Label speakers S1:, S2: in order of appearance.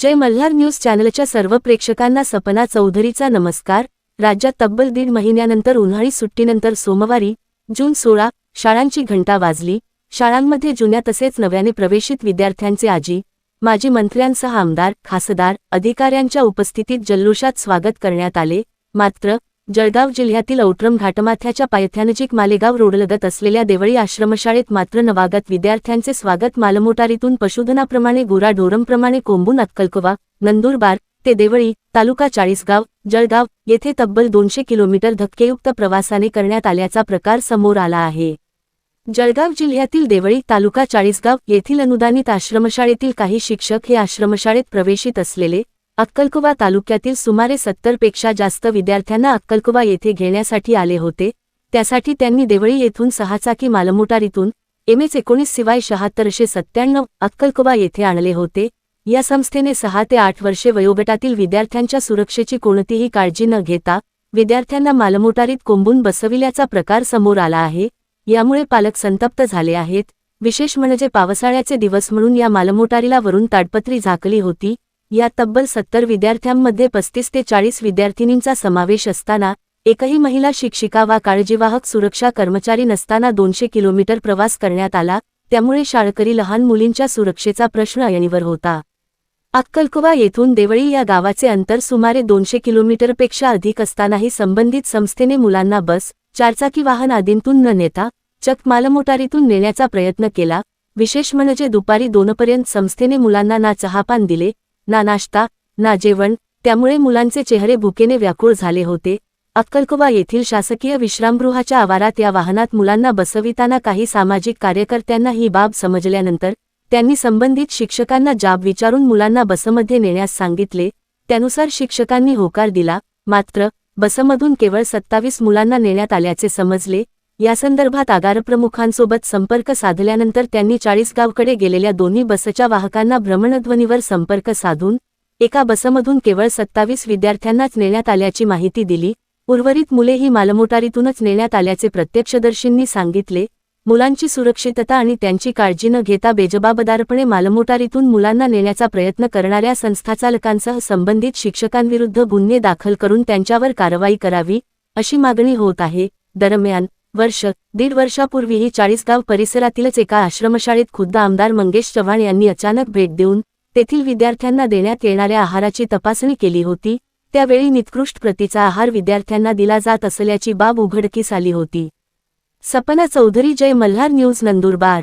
S1: जय Malhar news चॅनलच्या सर्व प्रेक्षकांना सपना चौधरीचा नमस्कार. राज्यात तब्बल दीड महिन्यानंतर उन्हाळी सुट्टीनंतर सोमवारी जून सोळा शाळांची घंटा वाजली. शाळांमध्ये जुन्या तसेच नव्याने प्रवेशित विद्यार्थ्यांचे आजी माजी मंत्र्यांसह आमदार खासदार अधिकाऱ्यांच्या उपस्थितीत जल्लोषात स्वागत करण्यात आले. मात्र जळगाव जिल्ह्यातील औट्रम घाटमाथ्याच्या पायथ्यानजीक मालेगाव रोडलगत असलेल्या देवळी आश्रमशाळेत मात्र नवागत विद्यार्थ्यांचे स्वागत मालमोटारीतून पशुधनाप्रमाणे गुराढोरंप्रमाणे कोंबून अक्कलकोवा नंदुरबार ते देवळी तालुका चाळीसगाव जळगाव येथे तब्बल दोनशे किलोमीटर धक्केयुक्त प्रवासाने करण्यात आल्याचा प्रकार समोर आला आहे. जळगाव जिल्ह्यातील देवळी तालुका चाळीसगाव येथील अनुदानित आश्रमशाळेतील काही शिक्षक हे आश्रमशाळेत प्रवेशित असलेले अक्कलकुवा तालुक्यातील सुमारे सत्तरपेक्षा जास्त विद्यार्थ्यांना अक्कलकुवा येथे घेण्यासाठी आले होते. त्यासाठी त्यांनी देवळी येथून सहाचाकी मालमोटारीतून एम एच एकोणीस शिवाय शहात्तरशे सत्त्याण्णव अक्कलकुवा येथे आणले होते. या संस्थेने सहा ते आठ वर्षे वयोगटातील विद्यार्थ्यांच्या सुरक्षेची कोणतीही काळजी न घेता विद्यार्थ्यांना मालमोटारीत कोंबून बसविल्याचा प्रकार समोर आला आहे. यामुळे पालक संतप्त झाले आहेत. विशेष म्हणजे पावसाळ्याचे दिवस म्हणून या मालमोटारीला वरून ताडपत्री झाकली होती. या तब्बल सत्तर विद्यार्थ्यांमध्ये पस्तीस ते चाळीस विद्यार्थिनींचा समावेश असताना एकही महिला शिक्षिका वा काळजीवाहक सुरक्षा कर्मचारी नसताना दोनशे किलोमीटर प्रवास करण्यात आला त्यामुळे शाळकरी लहान मुलींच्या सुरक्षेचा प्रश्न अयणीवर होता. अक्कलकुवा येथून देवळी या गावाचे अंतर सुमारे दोनशे किलोमीटरपेक्षा अधिक असतानाही संबंधित संस्थेने मुलांना बस चारचाकी वाहन आदींतून न नेता चक मालमोटारीतून नेण्याचा प्रयत्न केला. विशेष म्हणजे दुपारी दोनपर्यंत संस्थेने मुलांना ना चहापान दिले ना नाश्ता ना जेवण त्यामुळे मुलांचे चेहरे भुकेने व्याकुळ झाले होते. अक्कलकोवा येथील शासकीय विश्रामगृहाच्या आवारात या वाहनात मुलांना बसविताना काही सामाजिक कार्यकर्त्यांना ही बाब समजल्यानंतर त्यांनी संबंधित शिक्षकांना जाब विचारून मुलांना बसमध्ये नेण्यास सांगितले. त्यानुसार शिक्षकांनी होकार दिला मात्र बसमधून केवळ सत्तावीस मुलांना नेण्यात आल्याचे समजले. यासंदर्भात आगारप्रमुखांसोबत संपर्क साधल्यानंतर त्यांनी चाळीसगावकडे गेलेल्या दोन्ही बसच्या वाहकांना भ्रमणध्वनीवर संपर्क साधून एका बसमधून केवळ सत्तावीस विद्यार्थ्यांनाच नेण्यात आल्याची माहिती दिली. उर्वरित मुले ही मालमोटारीतूनच नेण्यात आल्याचे प्रत्यक्षदर्शींनी सांगितले. मुलांची सुरक्षितता आणि त्यांची काळजी न घेता बेजबाबदारपणे मालमोटारीतून मुलांना नेण्याचा प्रयत्न करणाऱ्या संस्थाचालकांसह संबंधित शिक्षकांविरुद्ध गुन्हे दाखल करून त्यांच्यावर कारवाई करावी अशी मागणी होत आहे. दरम्यान वर्ष दीड वर्षापूर्वीही चाळीसगाव परिसरातीलच एका आश्रमशाळेत खुद्द आमदार मंगेश चव्हाण यांनी अचानक भेट देऊन तेथील विद्यार्थ्यांना देण्यात येणाऱ्या आहाराची तपासणी केली होती. त्यावेळी निकृष्ट प्रतीचा आहार विद्यार्थ्यांना दिला जात असल्याची बाब उघडकीस आली होती. सपना चौधरी जय मल्हार न्यूज नंदुरबार.